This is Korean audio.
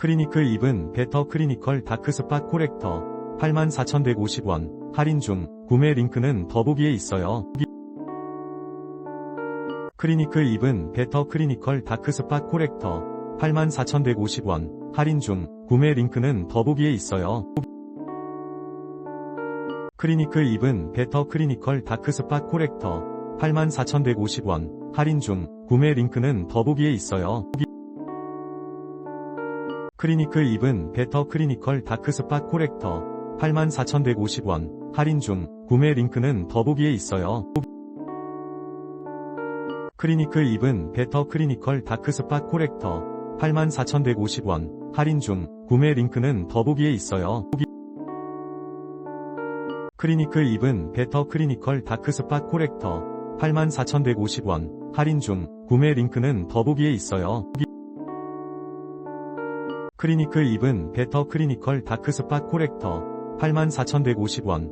크리니클 입은 베터 크리니컬 다크스팟 코렉터. 84,150원. 할인 중. 구매 링크는 더보기에 있어요. 크리니클 입은 베터 크리니컬 다크스팟 코렉터. 84,150원. 할인 중. 구매 링크는 더보기에 있어요. 크리니클 입은 베터 크리니컬 다크스팟 코렉터. 84,150원. 할인 중. 구매 링크는 더보기에 있어요. 크리니클 입은 베터 크리니컬 다크스팟 코렉터. 84,150원. 할인 중. 구매 링크는 더보기에 있어요. 크리니클 입은 베터 크리니컬 다크스팟 코렉터. 84,150원. 할인 중. 구매 링크는 더보기에 있어요. 크리니클 입은 베터 크리니컬 다크스팟 코렉터. 84,150원. 할인 중. 구매 링크는 더보기에 있어요. 크리니클 입은 베터 크리니컬 다크스팟 코렉터 84,150원